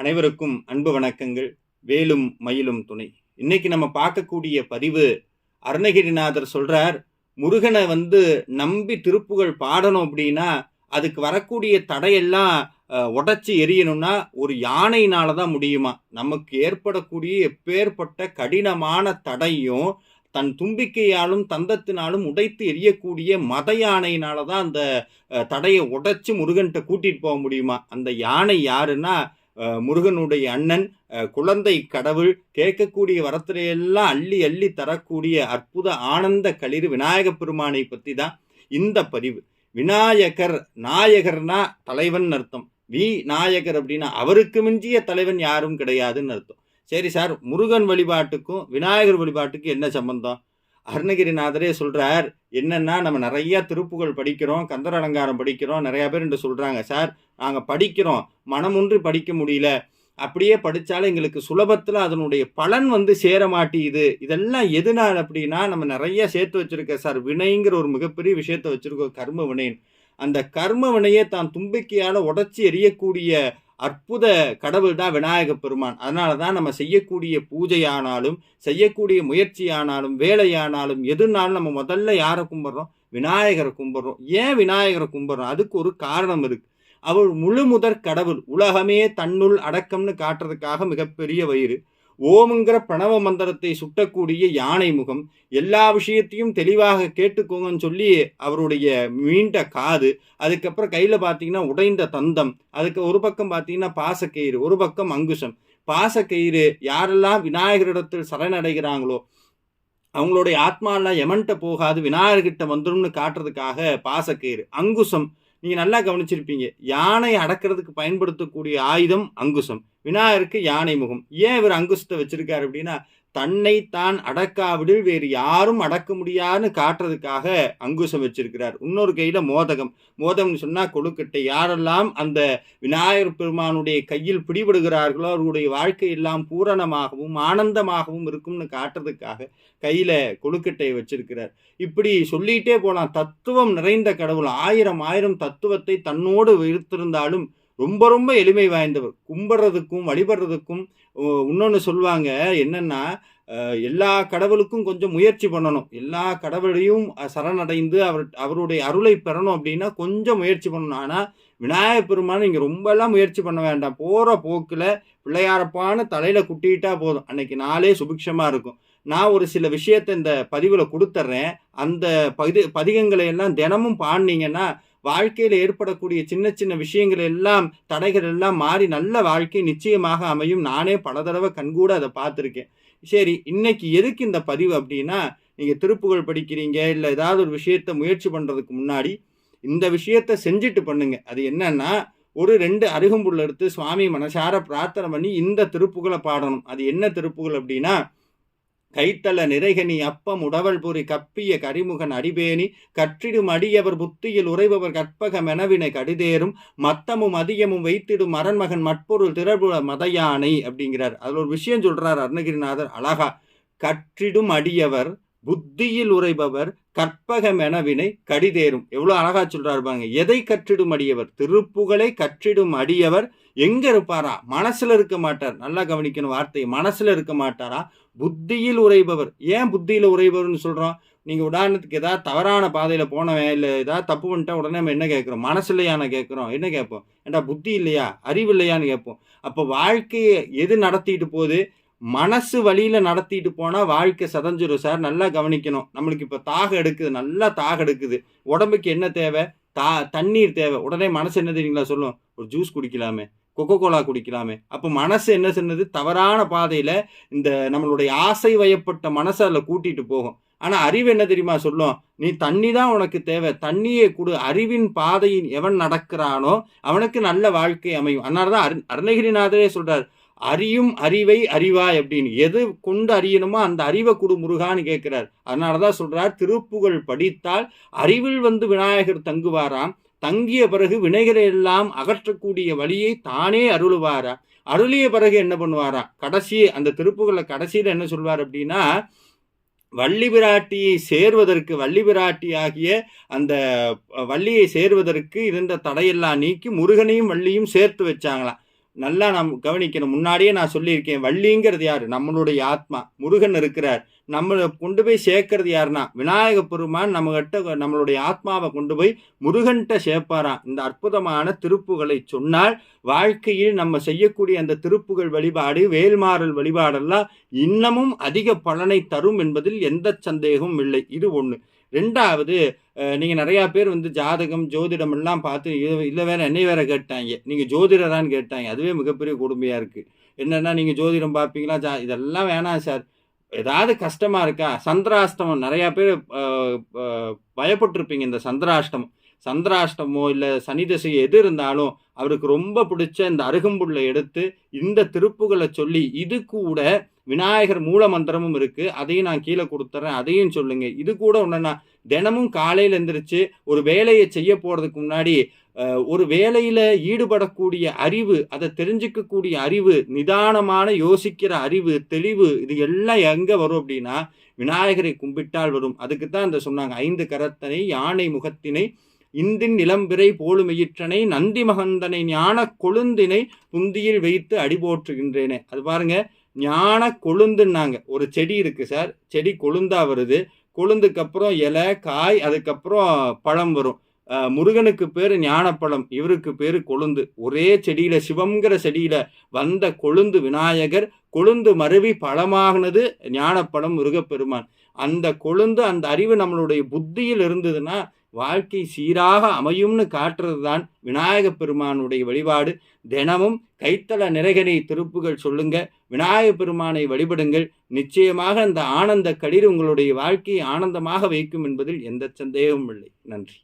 அனைவருக்கும் அன்பு வணக்கங்கள். வேலும் மயிலும் துணை. இன்னைக்கு நம்ம பார்க்கக்கூடிய பதிவு அருணகிரிநாதர் சொல்றார் முருகனை வந்து நம்பி திருப்புகழ் பாடணும் அப்படின்னா அதுக்கு வரக்கூடிய தடையெல்லாம் உடச்சி எரியணும்னா ஒரு யானையினால தான் முடியுமா? நமக்கு ஏற்படக்கூடிய எப்பேற்பட்ட கடினமான தடையும் தன் தும்பிக்கையாலும் தந்தத்தினாலும் உடைத்து எரியக்கூடிய மத யானையினால தான் அந்த தடையை உடைச்சு முருகன்கிட்ட கூட்டிகிட்டு போக முடியுமா? அந்த யானை யாருன்னா முருகனுடைய அண்ணன் குழந்தை கடவுள் கேட்கக்கூடிய வரத்திலையெல்லாம் அள்ளி அள்ளி தரக்கூடிய அற்புத ஆனந்த களிர் விநாயக பெருமானை பற்றி தான் இந்த பதிவு. விநாயகர் நாயகர்னா தலைவன் அர்த்தம். வி நாயகர் அப்படின்னா அவருக்கு மிஞ்சிய தலைவன் யாரும் கிடையாதுன்னு அர்த்தம். சரி சார் முருகன் வழிபாட்டுக்கும் விநாயகர் வழிபாட்டுக்கும் என்ன சம்பந்தம்? அருணகிரிநாதரே சொல்கிறார் என்னென்னா நம்ம நிறையா திருப்புகள் படிக்கிறோம் கந்தர் அலங்காரம் படிக்கிறோம் நிறையா பேர் என்று சொல்கிறாங்க சார் நாங்கள் படிக்கிறோம் மனமுன்றி படிக்க முடியல. அப்படியே படித்தாலும் எங்களுக்கு சுலபத்தில் அதனுடைய பலன் வந்து சேர மாட்டேங்குது. இதெல்லாம் எதனால் அப்படின்னா நம்ம நிறைய சேர்த்து வச்சுருக்க சார் வினைங்கிற ஒரு மிகப்பெரிய விஷயத்தை வச்சுருக்கோம் கர்ம வினைன்னு. அந்த கர்ம வினையை தான் தும்பிக்கையால் உடச்சி எரியக்கூடிய அற்புத கடவுள் தான் விநாயக பெருமான். அதனால தான் நம்ம செய்யக்கூடிய பூஜையானாலும் செய்யக்கூடிய முயற்சியானாலும் வேலையானாலும் எதுனாலும் நம்ம முதல்ல யாரை கும்பிட்றோம்? விநாயகரை கும்பிட்றோம். ஏன் விநாயகரை கும்பிட்றோம்? அதுக்கு ஒரு காரணம் இருக்குது அவர் முழு முதற் கடவுள். உலகமே தன்னுள் அடக்கம்னு காட்டுறதுக்காக மிகப்பெரிய வயிறு. ஓமுங்கிற பிரணவ மந்திரத்தை சுட்டக்கூடிய யானை முகம் எல்லா விஷயத்தையும் தெளிவாக கேட்டுக்கோங்கன்னு சொல்லி அவருடைய மீண்ட காது அதுக்கப்புறம் கையில் பார்த்தீங்கன்னா உடைந்த தந்தம் அதுக்கு ஒரு பக்கம் பார்த்தீங்கன்னா பாசக்கயிறு ஒரு பக்கம் அங்குசம். பாசக்கயிறு யாரெல்லாம் விநாயகரிடத்தில் சரணடைகிறாங்களோ அவங்களுடைய ஆத்மாலாம் எமன்ட்ட போகாது விநாயகர்கிட்ட வந்துரும்னு காட்டுறதுக்காக பாசக்கயிறு அங்குசம். நீங்கள் நல்லா கவனிச்சிருப்பீங்க. யானை அடக்கிறதுக்கு பயன்படுத்தக்கூடிய ஆயுதம் அங்குசம். விநாயகருக்கு யானை முகம். ஏன் இவர் அங்குசத்தை வச்சிருக்காரு அப்படின்னா தன்னை தான் அடக்காவிடில் வேறு யாரும் அடக்க முடியாதுன்னு காட்டுறதுக்காக அங்குசம் வச்சிருக்கிறார். இன்னொரு கையில் மோதகம். மோதகம்னு சொன்னால் கொழுக்கட்டை. யாரெல்லாம் அந்த விநாயகர் பெருமானுடைய கையில் பிடிபடுகிறார்களோ அவர்களுடைய வாழ்க்கை எல்லாம் பூரணமாகவும் ஆனந்தமாகவும் இருக்கும்னு காட்டுறதுக்காக கையில் கொழுக்கட்டையை வச்சிருக்கிறார். இப்படி சொல்லிட்டே போகலாம் தத்துவம் நிறைந்த கடவுள். ஆயிரம் ஆயிரம் தத்துவத்தை தன்னோடு வைத்திருந்தாலும் ரொம்ப ரொம்ப எளிமை வாய்ந்தவர். கும்பிட்றதுக்கும் வழிபடுறதுக்கும் இன்னொன்று சொல்லுவாங்க என்னென்னா எல்லா கடவுளுக்கும் கொஞ்சம் முயற்சி பண்ணணும். எல்லா கடவுளையும் சரணடைந்து அவர் அவருடைய அருளை பெறணும் அப்படின்னா கொஞ்சம் முயற்சி பண்ணணும். ஆனால் விநாயகர் பெருமான் இங்கே ரொம்பலாம் முயற்சி பண்ண வேண்டாம். போகிற போக்கில் பிள்ளையாரப்பான்னு தலையில் குட்டிக்கிட்டால் போதும். அன்னைக்கு நாளே சுபிக்ஷமாக இருக்கும். நான் ஒரு சில விஷயத்தை இந்த பதிவில் கொடுத்துட்றேன் அந்த பதி பதிகங்களை எல்லாம் தினமும் பாடினீங்கன்னா வாழ்க்கையில் ஏற்படக்கூடிய சின்ன சின்ன விஷயங்கள் எல்லாம் தடைகள் எல்லாம் மாறி நல்ல வாழ்க்கை நிச்சயமாக அமையும். நானே பல தடவை கண்கூட அதை பார்த்துருக்கேன். சரி இன்னைக்கு எதுக்கு இந்த பதிவு அப்படின்னா நீங்கள் திருப்புகழ் படிக்கிறீங்க இல்லை ஏதாவது ஒரு விஷயத்தை முயற்சி பண்ணுறதுக்கு முன்னாடி இந்த விஷயத்தை செஞ்சுட்டு பண்ணுங்க. அது என்னன்னா ஒரு ரெண்டு அருகம்புல் எடுத்து சுவாமி மனசார பிரார்த்தனை பண்ணி இந்த திருப்புகளை பாடணும். அது என்ன திருப்புகள் அப்படின்னா கைத்தல நிறைகனி அப்பம் உடவல் பொறி கப்பிய கரிமுகன் அடிபேணி கற்றிடும் அடியவர் புத்தியில் உறைபவர் கற்பக மெனவினை கடிதேறும் மத்தமும் அதியமும் வைத்திடும் அரண்மகன் மட்பொருள் திரபுல மதயானை அப்படிங்கிறார். அதில் ஒரு விஷயம் சொல்றார் அருணகிரிநாதர் அழகா. கற்றிடும் அடியவர் புத்தியில் உரைபவர் கற்பக மெனவினை கடிதேறும். எவ்வளோ அழகா சொல்றாரு பாருங்க. எதை கற்றிடும் அடியவர்? திருப்புகளை கற்றிடும் அடியவர் எங்க இருப்பாரா? மனசுல இருக்க மாட்டார். நல்லா கவனிக்கணும் வார்த்தை மனசுல இருக்க மாட்டாரா? புத்தியில் உரைபவர். ஏன் புத்தியில் உரைபவர்னு சொல்கிறோம் நீங்கள் உதாரணத்துக்கு ஏதாவது தவறான பாதையில் போனவன் இல்லை ஏதாவது தப்பு பண்ணிட்டா உடனே நம்ம என்ன கேட்குறோம்? மனசு இல்லையான்னு கேட்குறோம். என்ன கேட்போம்? ஏண்டா புத்தி இல்லையா? அறிவு இல்லையான்னு கேட்போம். அப்போ வாழ்க்கையை எது நடத்திட்டு போகுது? மனசு வழியில் நடத்திட்டு போனால் வாழ்க்கை சதஞ்சிரும் சார். நல்லா கவனிக்கணும். நம்மளுக்கு இப்போ தாகம் எடுக்குது. நல்லா தாகம் எடுக்குது. உடம்புக்கு என்ன தேவை? தா தண்ணீர் தேவை. உடனே மனசு என்ன தெரியுங்களா சொல்லும்? ஒரு ஜூஸ் குடிக்கலாமே. கொக்கோ கோலா குடிக்கலாமே. அப்போ மனசு என்ன சொன்னது? தவறான பாதையில் இந்த நம்மளுடைய ஆசை வயப்பட்ட மனசை அதில் கூட்டிகிட்டு போகும். ஆனால் அறிவு என்ன தெரியுமா சொல்லும்? நீ தண்ணி தான் உனக்கு தேவை. தண்ணியை கொடு. அறிவின் பாதையின் எவன் நடக்கிறானோ அவனுக்கு நல்ல வாழ்க்கை அமையும். அதனால தான் அரு அருணகிரிநாதரே சொல்கிறார் அறியும் அறிவை அறிவாய் அப்படின்னு. எது கொண்டு அறியணுமோ அந்த அறிவை கொடு முருகான்னு கேட்கிறார். அதனால தான் சொல்கிறார் திருப்புகழ் படித்தால் அறிவில் வந்து விநாயகர் தங்குவாராம். தங்கிய பிறகு வினைகளை எல்லாம் அகற்றக்கூடிய வழியை தானே அருளுவாரா? அருளிய பிறகு என்ன பண்ணுவாரா? கடைசி அந்த திருப்புகளை கடைசியில் என்ன சொல்வார் அப்படின்னா வள்ளி பிராட்டியை சேர்வதற்கு வள்ளி பிராட்டி ஆகிய அந்த வள்ளியை சேர்வதற்கு இருந்த தடையெல்லாம் நீக்கி முருகனையும் வள்ளியும் சேர்த்து வச்சாங்களாம். நல்லா நாம் கவனிக்கணும். முன்னாடியே நான் சொல்லியிருக்கேன் வள்ளிங்கிறது யார்? நம்மளுடைய ஆத்மா. முருகன் இருக்கிறார். நம்மளை கொண்டு போய் சேர்க்கறது யாருன்னா விநாயக பெருமான் நம்மகிட்ட நம்மளுடைய ஆத்மாவை கொண்டு போய் முருகன்கிட்ட சேர்ப்பாராம். இந்த அற்புதமான திருப்புகளை சொன்னால் வாழ்க்கையில் நம்ம செய்யக்கூடிய அந்த திருப்புகள் வழிபாடு வேல்மாறல் வழிபாடெல்லாம் இன்னமும் அதிக பலனை தரும் என்பதில் எந்த சந்தேகமும் இல்லை. இது ஒன்று ரெண்டாவது நீங்கள் நிறையா பேர் வந்து ஜாதகம் ஜோதிடம் எல்லாம் பார்த்து இல்லை வேற என்னை வேற கேட்டாங்க. நீங்கள் ஜோதிடரான்னு கேட்டாங்க. அதுவே மிகப்பெரிய கொடுமையாக இருக்குது என்னென்னா நீங்கள் ஜோதிடம் பார்ப்பீங்களா? ஜா இதெல்லாம் வேணாம் சார். ஏதாவது கஷ்டமாக இருக்கா? சந்திராஷ்டமம் நிறையா பேர் பயப்பட்டிருப்பீங்க இந்த சந்திராஷ்டமம். சந்திராஷ்டமோ இல்லை சனி தசை எது இருந்தாலும் அவருக்கு ரொம்ப பிடிச்ச இந்த அருகம்புல்லை எடுத்து இந்த திருப்புகளை சொல்லி இது கூட விநாயகர் மூல மந்திரமும் இருக்குது அதையும் நான் கீழே கொடுத்துட்றேன் அதையும் சொல்லுங்கள் இது கூட ஒன்றுனா தினமும் காலையில் எந்திரிச்சு ஒரு வேலையை செய்ய போகிறதுக்கு முன்னாடி ஒரு வேலையில் ஈடுபடக்கூடிய அறிவு அதை தெரிஞ்சுக்கக்கூடிய அறிவு நிதானமான யோசிக்கிற அறிவு தெளிவு இது எல்லாம் எங்கே வரும் அப்படின்னா விநாயகரை கும்பிட்டால் வரும். அதுக்கு தான் இந்த சொன்னாங்க. ஐந்து கரத்தனை யானை முகத்தினை இந்தின் நிலம்பிறை போலுமையிற்றனை நந்தி மகந்தனை ஞான கொழுந்தினை புந்தியில் வைத்து அடிபோற்றுகின்றேனே. அது பாருங்க ஞான கொழுந்துன்னாங்க. ஒரு செடி இருக்குது சார். செடி கொழுந்தா வருது. கொழுந்துக்கு அப்புறம் இலை காய் அதுக்கப்புறம் பழம் வரும். முருகனுக்கு பேர் ஞானப்பழம். இவருக்கு பேர் கொழுந்து. ஒரே செடியில் சிவங்கிற செடியில் வந்த கொழுந்து விநாயகர் கொழுந்து மருவி பழமாகினது ஞானப்பழம் முருகப்பெருமான். அந்த கொழுந்து அந்த அறிவு நம்மளுடைய புத்தியில் இருந்ததுன்னா வாழ்க்கை சீராக அமையும்னு காட்டுறது தான் விநாயக பெருமானுடைய வழிபாடு. தினமும் கைத்தள நிறைகனை திருப்புகள் சொல்லுங்க. விநாயக பெருமானை வழிபடுங்கள். நிச்சயமாக அந்த ஆனந்த கடிர் உங்களுடைய வாழ்க்கையை ஆனந்தமாக வைக்கும் என்பதில் எந்த சந்தேகமும் இல்லை. நன்றி.